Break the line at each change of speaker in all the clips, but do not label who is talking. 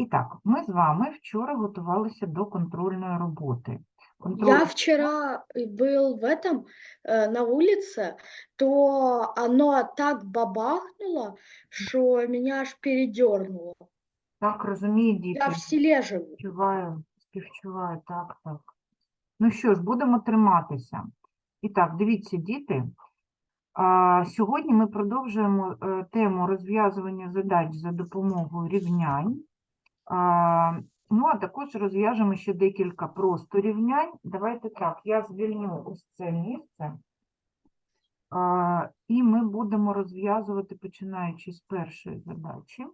І так, ми з вами вчора готувалися до контрольної роботи. Контроль...
Я вчера был в этом, э, на улице, то оно так бабахнуло, что меня аж передернуло.
Так, розумію, діти.
Я в селе живу.
Співчуваю, співчуваю, так, так. Ну що ж, будемо триматися. І так, дивіться, діти. А, сьогодні ми продовжуємо е, тему розв'язування задач за допомогою рівнянь. Ну, а також розв'яжемо ще декілька просто рівнянь. Давайте так, я звільню ось це місце. І ми будемо розв'язувати, починаючи з першої задачі.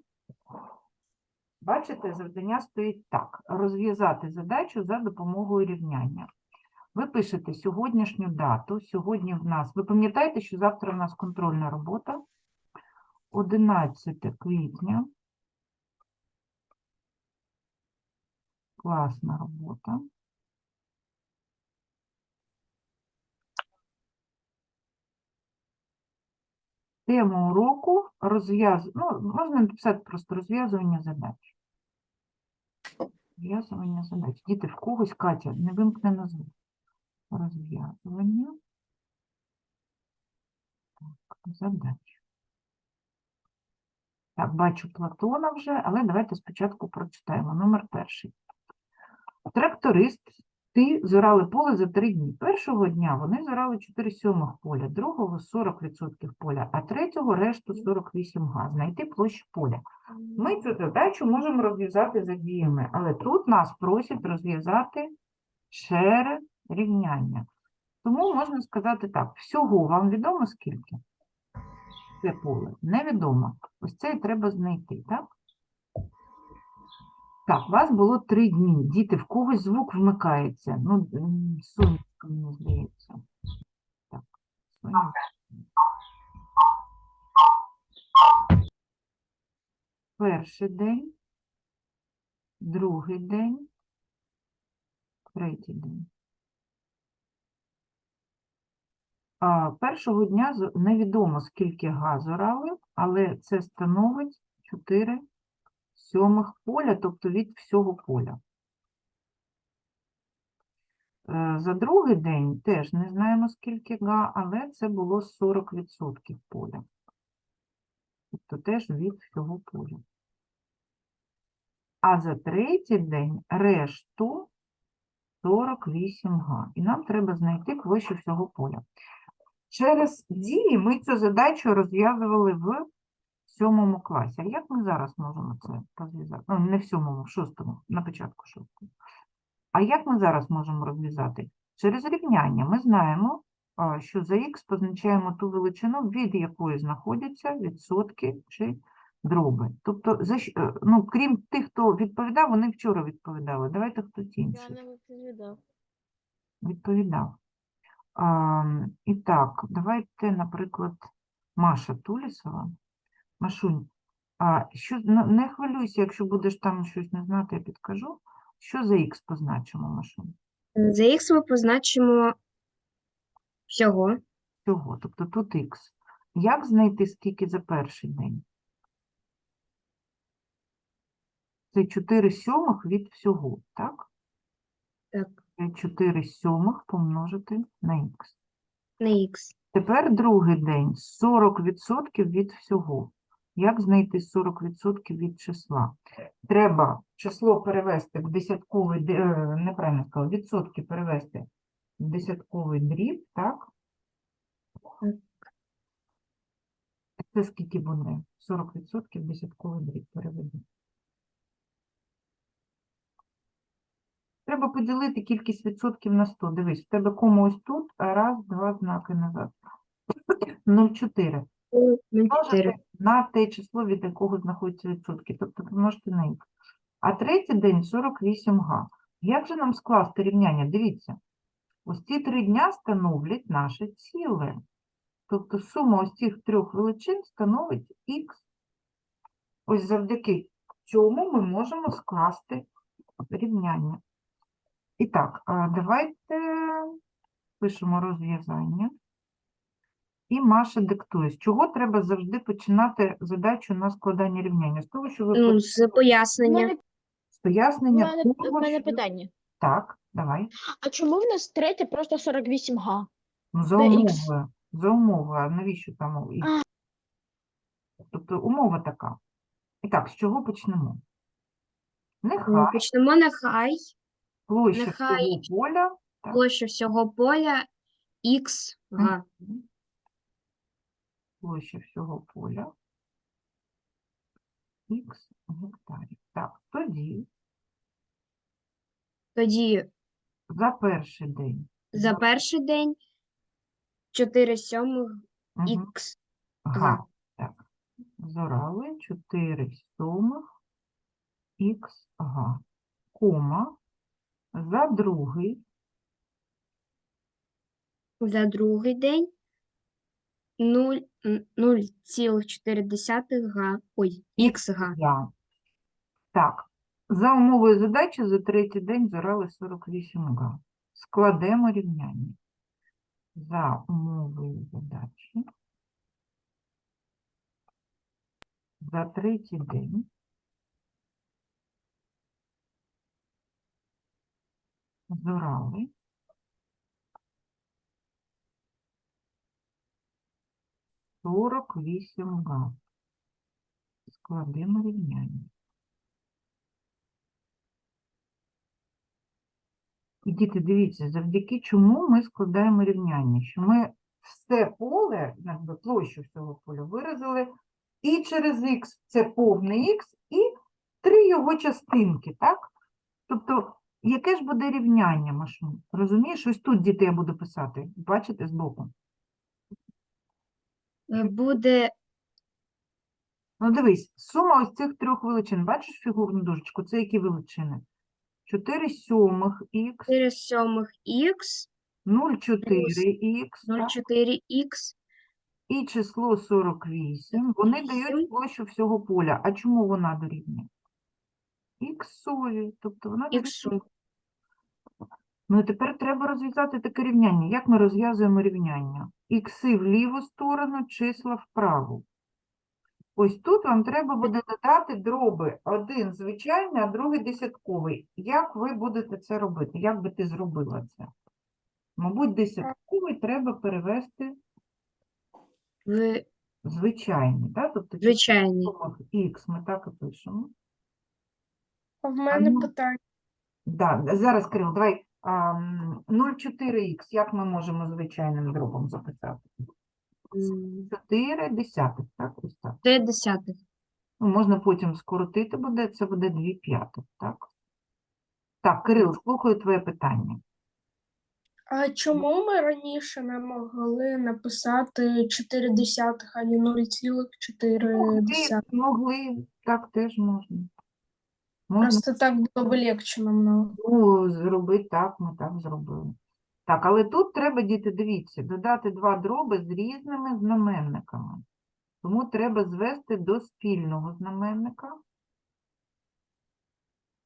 Бачите, завдання стоїть так: розв'язати задачу за допомогою рівняння. Ви пишете сьогоднішню дату. Сьогодні в нас, ви пам'ятаєте, що завтра в нас контрольна робота. 11 квітня. Класна робота. Тема уроку розв'яз... ну, можна написати просто розв'язування задач. Розв'язування задач. Діти, в когось Катя, не вимкнено звук. Розв'язування так, задач. Так, бачу Платона вже, але давайте спочатку прочитаємо. Номер перший. Тракторист ти зорали поле за три дні. Першого дня вони зорали 4 сьомих поля, другого 40% поля, а третього решту 48 га. Знайти площу поля. Ми цю задачу можемо розв'язати за діями, але тут нас просять розв'язати через рівняння. Тому можна сказати так: всього вам відомо скільки? Це поле. Невідомо. Ось це і треба знайти, так? Так, у вас було три дні. Діти, в когось звук вмикається. Ну, сонечко, мені здається. Так, сонечко. Перший день, другий день, третій день. Першого дня невідомо, скільки газу орали, але це становить 4 сьомих поля, тобто від всього поля. Е, За другий день теж не знаємо, скільки га, але це було 40% поля. Тобто теж від всього поля. А за третій день решту 48 га. І нам треба знайти площу всього поля. Через дії ми цю задачу розв'язували в сьомому класі. А як ми зараз можемо це розв'язати? Ну, не в сьомому, в шостому, на початку шостого. А як ми зараз можемо розв'язати? Через рівняння ми знаємо, що за х позначаємо ту величину, від якої знаходяться відсотки чи дроби. Тобто, за, е, ну, крім тих, хто відповідав, вони вчора відповідали. Давайте хтось інший
не відповідав.
відповідав. А, і так, давайте, наприклад, Маша Тулісова. Машунь, а що, не не хвилюйся, якщо будеш там щось не знати, я підкажу. Що за х позначимо, Машунь?
За х ми позначимо всього.
Всього, тобто тут х. Як знайти скільки за перший день? Це 4 сьомих від всього, так?
Так.
Це 4 сьомих помножити на х.
На х.
Тепер другий день 40% від всього. Як знайти 40% від числа? Треба число перевести в десятковий, е, неправильно сказала, відсотки перевести в десятковий дріб, так? Це скільки буде? 40% в десятковий дріб переведу. Треба поділити кількість відсотків на 100. Дивись, в тебе кому ось тут, а раз, два знаки назад. 0,4.
На 4.
Множити на те число, від якого знаходяться відсотки, тобто помножити на х. А третій день 48 га. Як же нам скласти рівняння? Дивіться, ось ці три дня становлять наше ціле. Тобто сума ось цих трьох величин становить х. Ось завдяки цьому ми можемо скласти рівняння. І так, давайте пишемо розв'язання. І Маша диктує, з чого треба завжди починати задачу на складання рівняння? З того, що ви
Ну, з пояснення.
з
У
пояснення
мене, у
того,
мене
що...
питання.
Так, давай.
А чому в нас третє просто 48 га?
Ну, за
Це ікс.
За умовою. А навіщо там у- ікс? Тобто умова така. І так, з чого почнемо? Нехай
Почнемо нехай
площа
нехай
всього поля Так.
площа всього поля х га.
Площа всього поля х гектарів. Так, тоді
Тоді
за перший день
за перший день 4 сьомих
мгм,
х
га. Так, зорали 4 сьомих х га. Кома за другий
За другий день 0, 0,4 га. Ой, х га.
Я. Так, за умовою задачі за третій день зорали 48 га. Складемо рівняння. За умовою задачі за третій день зорали 48 га. Складемо рівняння. І діти, дивіться, завдяки чому ми складаємо рівняння, що ми все поле, якби площу всього поля виразили і через х це повний х, і три його частинки, так? Тобто, яке ж буде рівняння, Машун? Розумієш, ось тут діти я буду писати, бачите, збоку.
Е, Буде
Ну, дивись, сума ось цих трьох величин. Бачиш фігурну дужечку? Це які величини? 4 сьомих х,
4 сьомих х
0,4х,
0,4х
і число 48, вони дають площу всього поля. А чому вона дорівнює? Іксові, тобто вона дорівнює.
х.
Ну і тепер треба розв'язати таке рівняння. Як ми розв'язуємо рівняння? Ікси в ліву сторону, числа вправу. Ось тут вам треба буде додати дроби. Один звичайний, а другий десятковий. Як ви будете це робити? Як би ти зробила це? Мабуть, десятковий треба перевести
В
звичайний. Так? Тобто
звичайний.
х ми так і пишемо.
В
мене
мене
ну,
питання.
Да, зараз, Кирил, давай а, 0,4х, як ми можемо звичайним дробом записати?
М,
4 десятих, так? Ось так.
3 десятих.
Ну, можна потім скоротити буде, це буде 2 п'ятих, так? Так, Кирил, слухаю твоє питання.
А чому ми раніше не могли написати 4 десятих, а не 0,4
Могли,
десятих?
могли, так теж можна. Можна
Просто так було б легче намного.
Ну, зробити так, ми так зробили. Так, але тут треба, діти, дивіться, додати два дроби з різними знаменниками. Тому треба звести до спільного знаменника.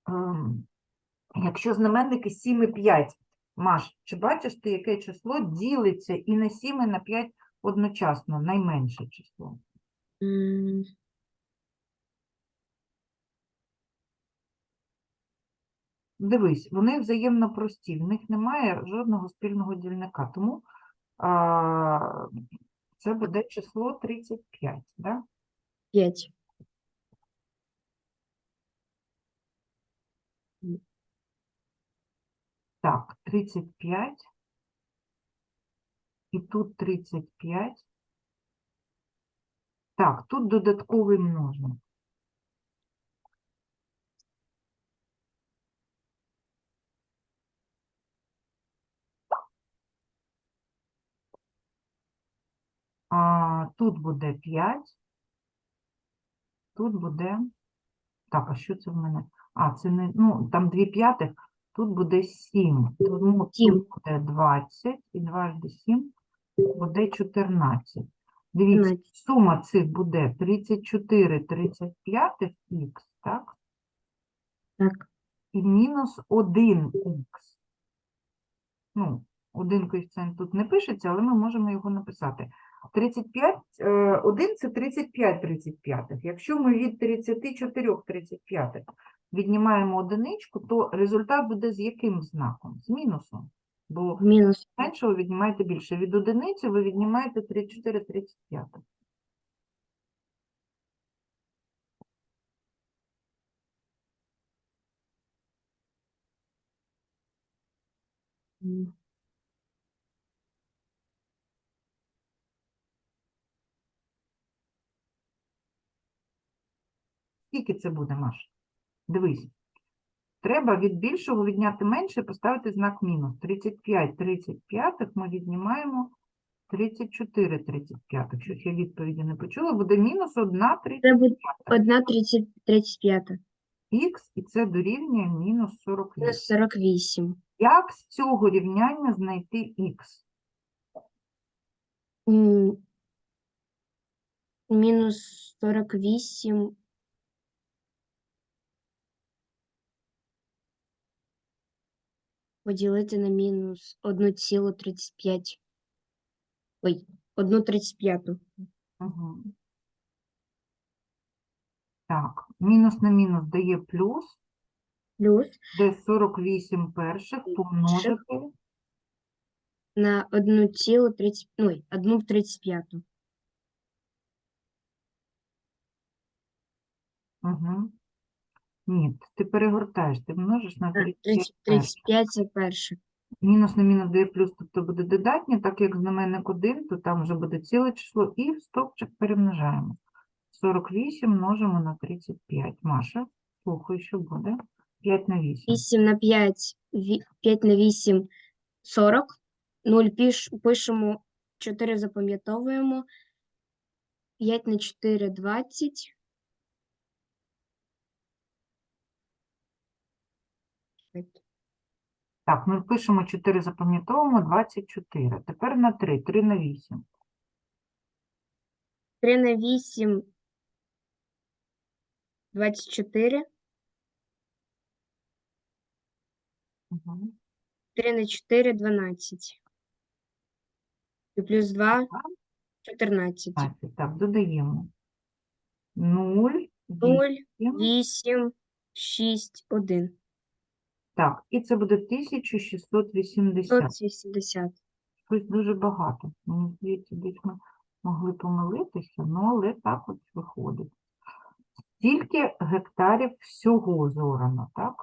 Ем, Якщо знаменники 7 і 5, Маш, чи бачиш ти, яке число ділиться і на 7, і на 5 одночасно, найменше число?
М,
Дивись, вони взаємно прості, в них немає жодного спільного дільника, тому а, це буде число 35, да?
5.
Так, 35. І тут 35. Так, тут додатковий множник. А, тут буде 5. Тут буде. Так, а що це в мене? А, це не, ну, там 2 п'ятих, тут буде 7. Тому тут буде 20 і 2 7 буде 14. Дивіться,
14.
сума цих буде 34 35 х, так?
Так.
І мінус 1х. Ну, один коефіцієнт тут не пишеться, але ми можемо його написати. 35, е, 1 – це 35 35. Якщо ми від 34 35 віднімаємо одиничку, то результат буде з яким знаком? З мінусом. Бо
Мінус.
менше ви віднімаєте більше. Від одиниці ви віднімаєте 34, 35. Скільки це буде, Маш? Дивись. Треба від більшого відняти менше і поставити знак мінус. 35, 35 ми віднімаємо 34, 35. Щось я відповіді не почула, буде мінус 1, 35.
1, 35.
Х, і це дорівнює мінус 48.
48.
Як з цього рівняння знайти х?
Мінус 48 Поділити на мінус одну цілу тридцять п'ять. Ой, одну тридцять п'яту.
Угу. Так, мінус на мінус дає плюс,
Плюс
де 48 перших помножити
на одну цілу тридцять, ой, одну тридцять п'яту.
Угу. Ні, ти перегортаєш, ти множиш на 35
Тридцять тридцять п'ять це перше.
Мінус на мінус дає плюс, тобто буде додатнє, так як знаменник 1, то там вже буде ціле число, і в стовпчик перемножаємо. 48 множимо на 35. Маша, слухай, що буде? 5 на 8.
8 на 5, 5 на 8 – 40. 0 піш, пишемо, 4 запам'ятовуємо. 5 на 4 – 20.
Так, ми пишемо 4, запам'ятовуємо 24. Тепер на 3, 3 на 8.
3 на 8 – 24.
Угу.
3 на 4 – 12. І плюс 2 – 14.
Так, додаємо. 0,
0,
8.
8, 6, 1.
Так, і це буде 1680.
180.
Щось дуже багато. Мені здається, десь ми могли помилитися, ну але так от виходить. Скільки гектарів всього зорано, так?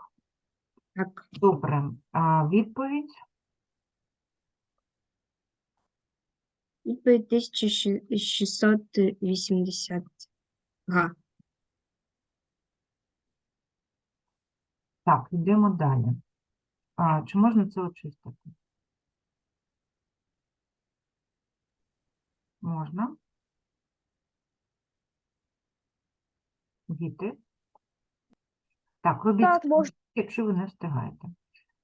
Так.
Добре. А відповідь?
Відповідь 1680 га.
Так, йдемо далі. А, чи можна це очистити? Можна. Діти? Так, робіть
Так, можна.
якщо ви не встигаєте.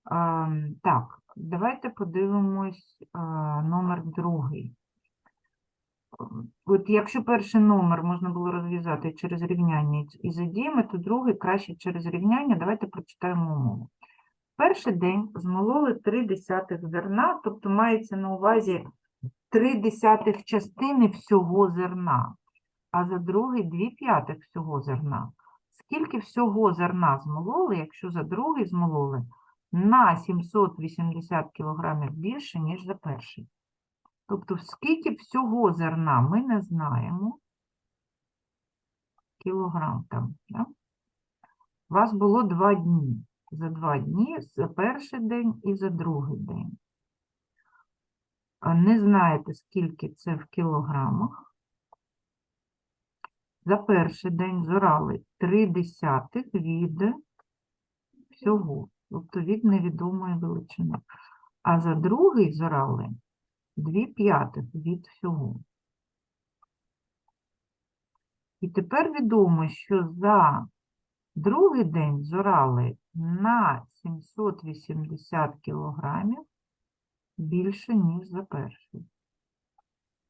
А, так, давайте подивимось а, номер другий. От якщо перший номер можна було розв'язати через рівняння і- і за діями, то другий краще через рівняння. Давайте прочитаємо умову. Перший день змололи 3 десятих зерна, тобто мається на увазі 3 десятих частини всього зерна, а за другий 2 п'ятих всього зерна. Скільки всього зерна змололи, якщо за другий змололи на 780 кілограмів більше, ніж за перший? Тобто, скільки всього зерна ми не знаємо. Кілограм там, да? У вас було два дні. За два дні, за перший день і за другий день. Не знаєте, скільки це в кілограмах. За перший день зорали 3 десятих від всього, тобто від невідомої величини. А за другий зорали 2 п'ятих від всього. І тепер відомо, що за другий день зорали на 780 кілограмів більше, ніж за перший.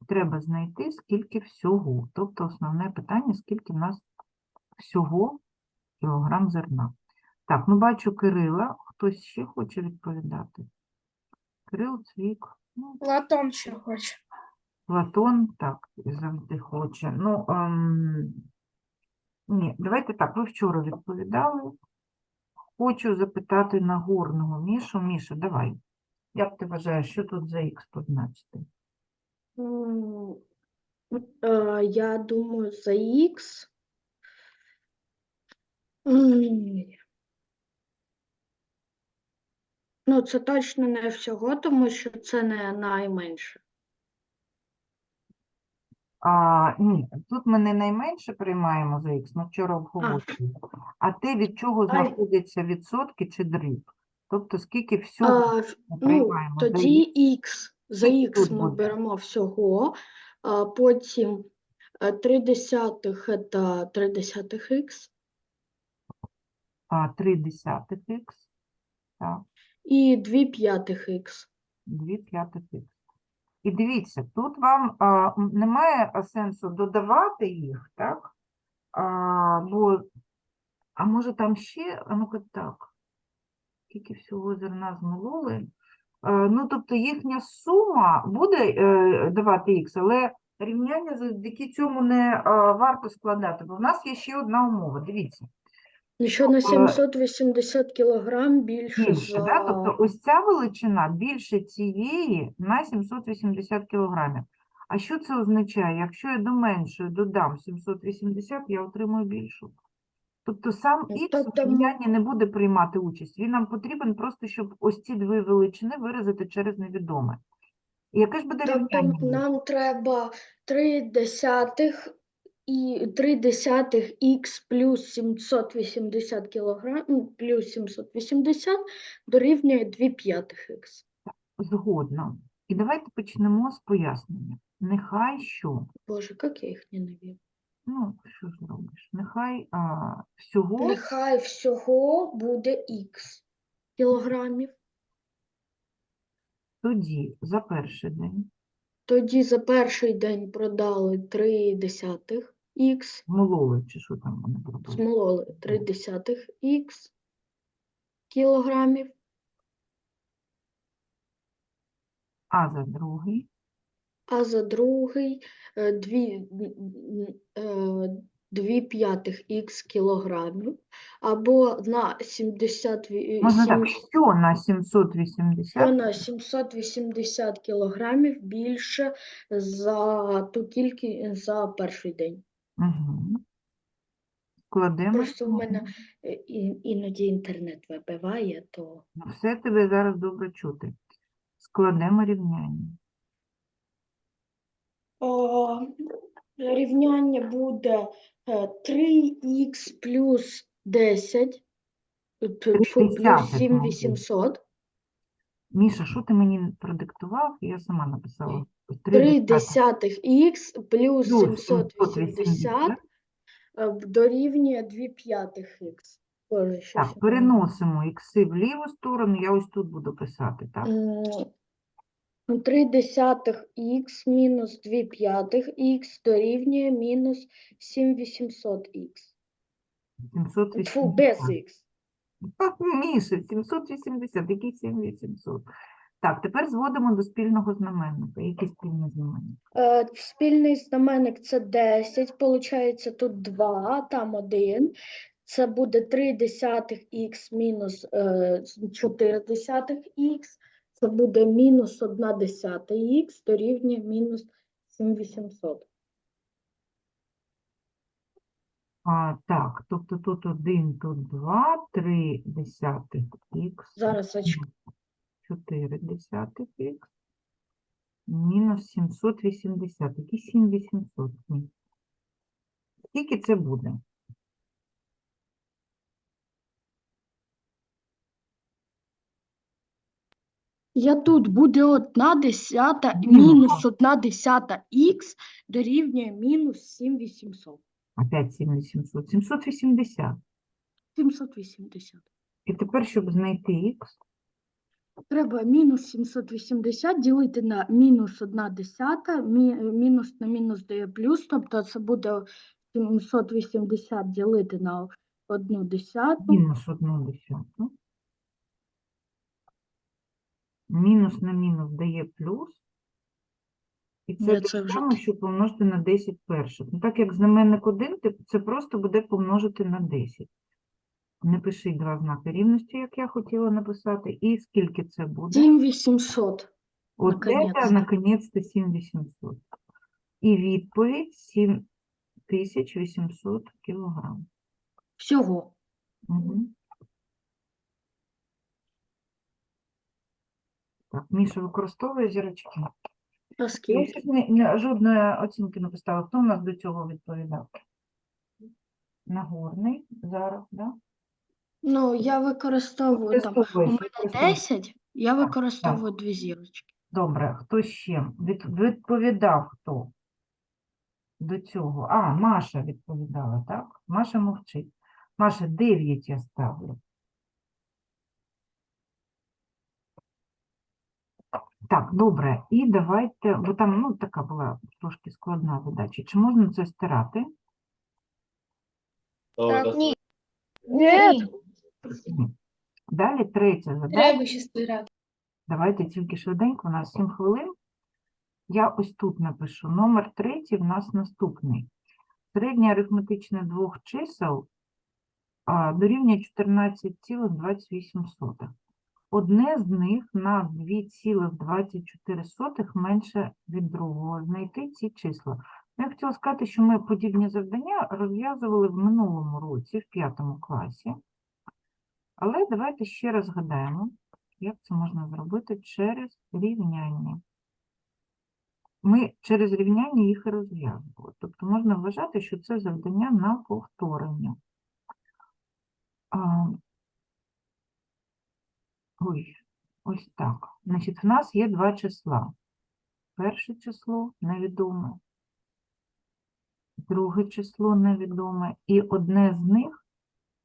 Треба знайти, скільки всього. Тобто основне питання, скільки в нас всього кілограм зерна. Так, ну бачу Кирила. Хтось ще хоче відповідати? Кирил, Цвік. Ну,
Платон ще хоче.
Платон, так, завжди хоче. Ну, ем, ні, давайте так, ви вчора відповідали. хочу запитати Нагорного. Мішу, Міша, давай. Як ти вважаєш, що тут за х позначити?
М, е, Я думаю, за Х. Ну, це точно не всього, тому що це не найменше.
А, ні, тут ми не найменше приймаємо за х, ми вчора обговорювали. А те, від чого знаходяться відсотки чи дріб. Тобто, скільки всього
А,
ми
ну,
приймаємо за
тоді Х. За
Скільки
Х
тут
ми
буде?
беремо всього, а потім е, 3 десятих – це 3 десятих Х,
а, 3 десятих х, так,
і 2 п'ятих Х.
2 п'ятих х. І дивіться, тут вам а, немає сенсу додавати їх, так? А, бо, а може там ще, а ну-ка так, скільки всього зерна змололи. Е, Ну, тобто їхня сума буде е, давати х, але рівняння завдяки цьому не е, варто складати, бо в нас є ще одна умова. Дивіться.
Ще на 780 кілограм більше
Більше,
за...
да? Тобто ось ця величина більше цієї на 780 кілограмів. А що це означає? Якщо я до меншої додам 780, я отримую більшу. Тобто сам х в
тобто
не буде приймати участь. Він нам потрібен просто, щоб ось ці дві величини виразити через невідоме. Яке ж буде
Тобто
рівняння?
нам треба 3 десятих і 3 десятих х плюс 780 кілограм, ну, плюс 780 дорівнює 2 п'ятих х.
Згодна. І давайте почнемо з пояснення. Нехай що?
Боже, як я їх ненавижу.
Ну, що ж робиш? Нехай а, всього
Нехай всього буде х кілограмів.
тоді за перший день
Тоді за перший день продали 3 десятих х,
мололи, чи що там вони робили.
змололи 3 десятих х кілограмів.
А за другий
а за другий е, дві, м, е, дві п'ятих х кілограмів, або на 70,
можна так, що на 780
що на 780 кілограмів більше за ту кількість за перший день.
Угу. Складемо.
Просто в мене е, іноді інтернет вибиває, то
Ну, Все тебе зараз добре чути. Складемо рівняння.
О, рівняння буде е, 3х плюс 10, е, плюс
десятих,
7800,
Міша, що ти мені продиктував? Я сама написала.
3
десятих
х плюс
плюс
780 е, дорівнює 2 п'ятих х. Боже, що
Так, переносимо ікси в ліву сторону, я ось тут буду писати, так?
3 десятих х мінус 2 п'ятих х дорівнює мінус 7800 х.
780.
Фу, без х.
Так, Міша, 780, який 7800? Так, тепер зводимо до спільного знаменника. Який спільний знаменник?
Е, Спільний знаменник це 10, получається тут 2, там 1. Це буде 3 десятих х мінус е, 4 десятих х. Це буде мінус 1 десята х дорівнює мінус 7800.
А, так, тобто тут 1, тут 2, 3 десятих х,
Зараз зачекаю.
4 десятих х, мінус 780. Які 7800? Ні. Скільки це буде?
Я тут буде 1 десята,
Мінус.
1 десята х дорівнює мінус 7800.
Опять 7800. 780.
780.
І тепер, щоб знайти х,
Треба мінус 780 ділити на мінус 1 десята, мінус на мінус дає плюс, тобто це буде 780 ділити на 1 десяту.
мінус 1 десяту. Мінус на мінус дає плюс. І це те
це вже
саме, що помножити на 10 перших. Ну, так як знаменник 1, це просто буде помножити на 10. Не пиши два знаки рівності, як я хотіла написати. І скільки це буде?
7800.
От это, наконец-то, 7800. І відповідь 7800 кілограм.
Всього.
Угу. Так, Міша використовує зірочки. Я не, жодної оцінки не поставила. Хто у нас до цього відповідав? Нагорний зараз, да?
Ну, я використовую там. У мене
використовує.
10, я використовую дві зірочки.
Добре, хто ще? Від, відповідав хто? До цього. А, Маша відповідала, так? Маша мовчить. Маша, 9 я ставлю. Так, добре. І давайте, бо там ну, така була трошки складна задача. Чи можна це стирати?
Так, ні.
Ні. Далі третя задача.
Треба ще стирати.
Давайте тільки швиденько, у нас 7 хвилин. Я ось тут напишу. Номер третій в нас наступний. Середнє арифметичне двох чисел а, дорівнює 14,28. Одне з них на 2,24 менше від другого. Знайти ці числа. Я хотіла сказати, що ми подібні завдання розв'язували в минулому році, в п'ятому класі. Але давайте ще раз згадаємо, як це можна зробити через рівняння. Ми через рівняння їх і розв'язували. Тобто можна вважати, що це завдання на повторення. Ой, ось так. Значить, в нас є два числа. Перше число невідоме, друге число невідоме, і одне з них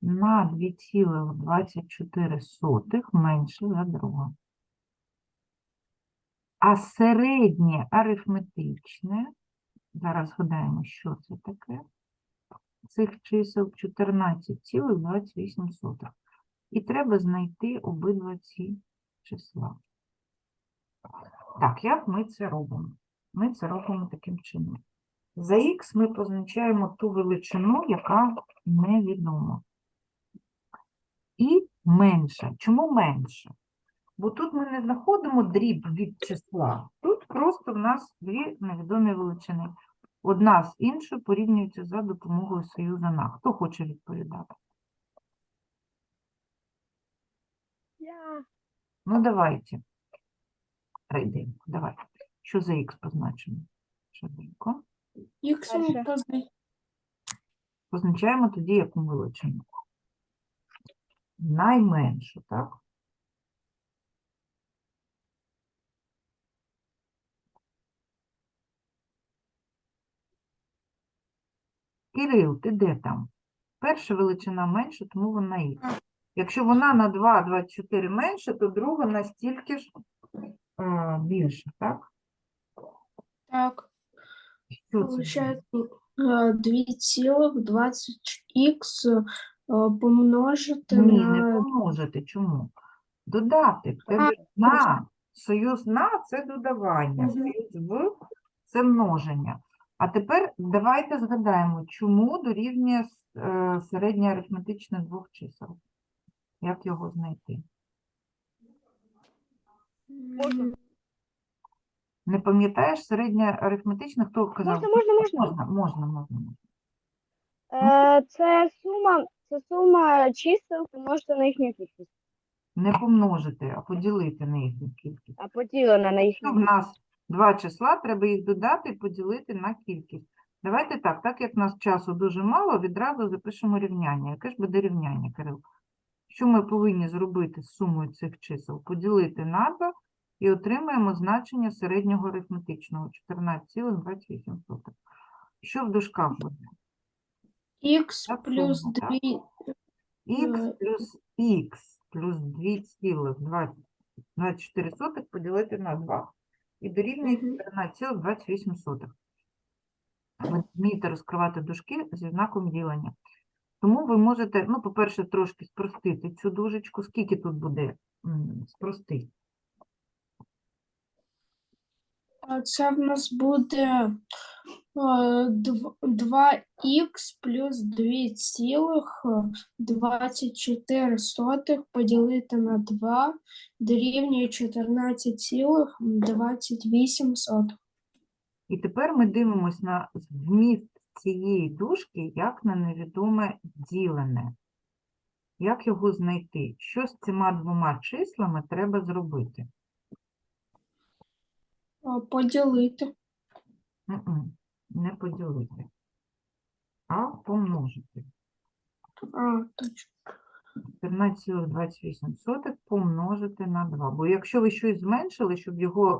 на 2,24 менше за друге. А середнє арифметичне, зараз згадаємо, що це таке, цих чисел 14,28. І треба знайти обидва ці числа. Так, як ми це робимо? Ми це робимо таким чином. За х ми позначаємо ту величину, яка невідома. Менше. Чому менше? Бо тут ми не знаходимо дріб від числа. Тут просто в нас дві невідомі величини. Одна з іншою порівнюється за допомогою союза на. Хто хоче відповідати?
Я.
Ну, давайте. Рейденько, давайте. Що за х позначимо? Швиденько.
Перше.
позна-
Позначаємо тоді яку величину? Найменшу, так? Кирил, ти де там? Перша величина менша, тому вона х. Якщо вона на 2, 24 менше, то друга настільки ж е, більше, так?
Так,
Що це
э, 2,20х помножити
Ні, не
на...
помножити. Чому? Додати. В тебе на, союз на це додавання,
Мгм.
союз в це множення. А тепер давайте згадаємо, чому дорівнює е, середнє арифметичне двох чисел. Як його знайти?
М,
Не пам'ятаєш середнє арифметичне? Хто казав?
Можна, можна, можна.
Можна, можна, можна. можна.
Е, це сума, це сума чисел помножити на їхню кількість,
Не помножити, а поділити на їхню кількість.
а поділена на
Якщо
їхню
в нас два числа, треба їх додати і поділити на кількість. Давайте так, так як в нас часу дуже мало, відразу запишемо рівняння. Яке ж буде рівняння, Кирил? Що ми повинні зробити з сумою цих чисел? Поділити на 2 і отримаємо значення середнього арифметичного 14,28. Що в дужках буде?
Х
Так,
плюс
сума, так.
2
х
Е.
плюс х плюс 2,24 поділити на 2. І дорівнює
Мгм.
14,28. Ви вмієте розкривати дужки зі знаком ділення. Тому ви можете, ну, по-перше, трошки спростити цю дужечку. Скільки тут буде м, спростити?
А Це в нас буде 2х плюс 2,24 поділити на 2 дорівнює 14,28.
І тепер ми дивимося на вміст цієї дужки як на невідоме ділене. Як його знайти? Що з цими двома числами треба зробити?
Поділити.
М-м, Не поділити, а помножити.
А, точно.
14,28 помножити на 2. Бо якщо ви щось зменшили, щоб його е,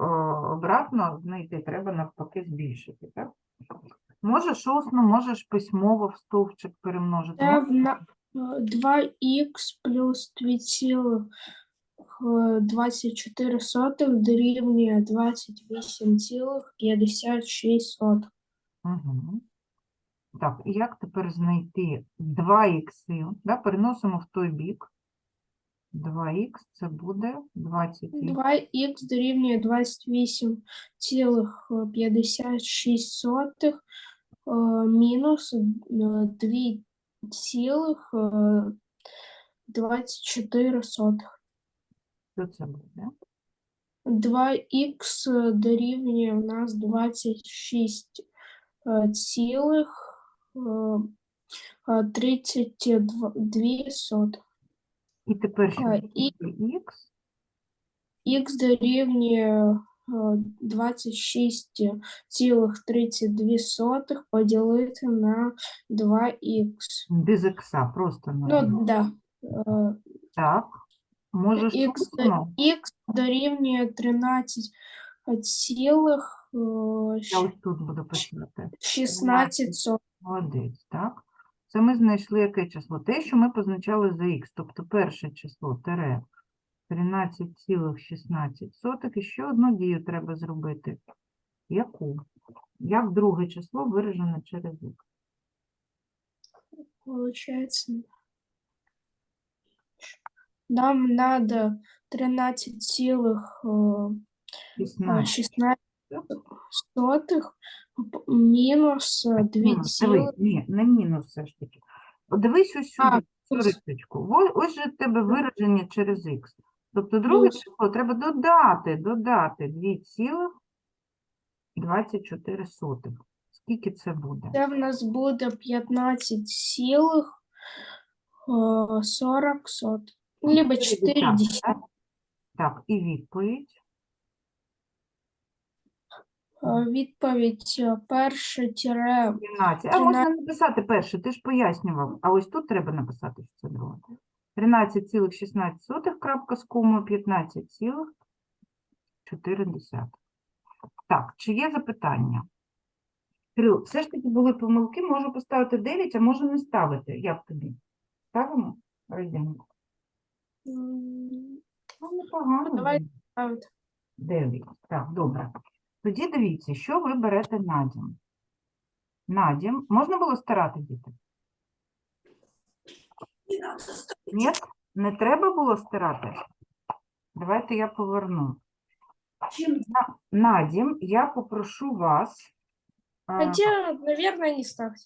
обратно знайти, треба навпаки збільшити. Так? Можеш усно, можеш письмово в стовпчик перемножити.
Це в на 2х плюс 2,24 дорівнює 28,56.
Угу. Так, і як тепер знайти 2 ікси? Да, переносимо в той бік. 2х це буде 28.
2х дорівнює 28,56 е, мінус е, 2,24.
Що це буде?
2х дорівнює у нас 26 е, цілих е, 32 сотих.
І тепер що
А,
буде
і-
х?
Х дорівнює е, 26,32 поділити на 2х.
Без ікса, просто на
Ну, да. Е,
Так. Можеш
Х,
усно?
х дорівнює 13 цілих е,
Я ось тут буду писати.
16 сотих.
Молодець, так? Це ми знайшли яке число? Те, що ми позначали за х, тобто перше число тере 13,16. І ще одну дію треба зробити. Яку? Як друге число виражене через х?
Получается, нам надо 13 целых
16.
16 сотых п- минус э, 2
Мінус,
целых.
Дивись, ні, не мінус все ж таки. Дивись ось
А,
сюди, цю
плюс.
рисочку. Во- Ось же в тебе вираження через х. Тобто друге
Плюс.
число треба додати, додати 2,24. Скільки це буде?
Це в нас буде 15 цілих э, 40 сотых. Либо 4
так?
десятых.
Так, і відповідь.
Е, Відповідь е, перше тире
13. А можна написати перше, ти ж пояснював. А ось тут треба написати, що це друге. 13,16 крапка з комою 15,4. Так, чи є запитання? Кирил, все ж таки були помилки, можу поставити 9, а можу не ставити. Як тобі? Ставимо? Розінку.
м,
Ну, непогано.
давай. ставити.
9. Так, добре. Тоді дивіться, що ви берете на дім. На дім. Можна було старати діти? Ні? Не треба було стирати? Давайте я поверну. На, на дім я попрошу вас
Хотя, наверное, не ставьте.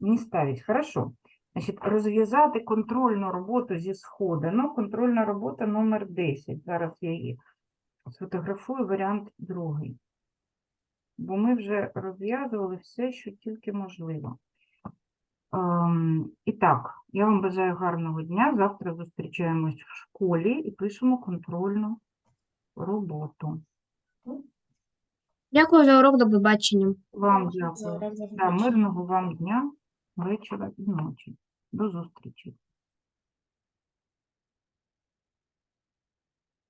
не ставить. Хорошо. Значить, розв'язати контрольну роботу зі сходинок. Контрольна робота номер 10. Зараз я її сфотографую варіант другий. Бо ми вже розв'язували все, що тільки можливо. Ем, і так, я вам бажаю гарного дня. Завтра зустрічаємось в школі і пишемо контрольну роботу.
Дякую за урок, до побачення.
Вам дякую. Да, мирного вам дня, вечора і ночі. До зустрічі.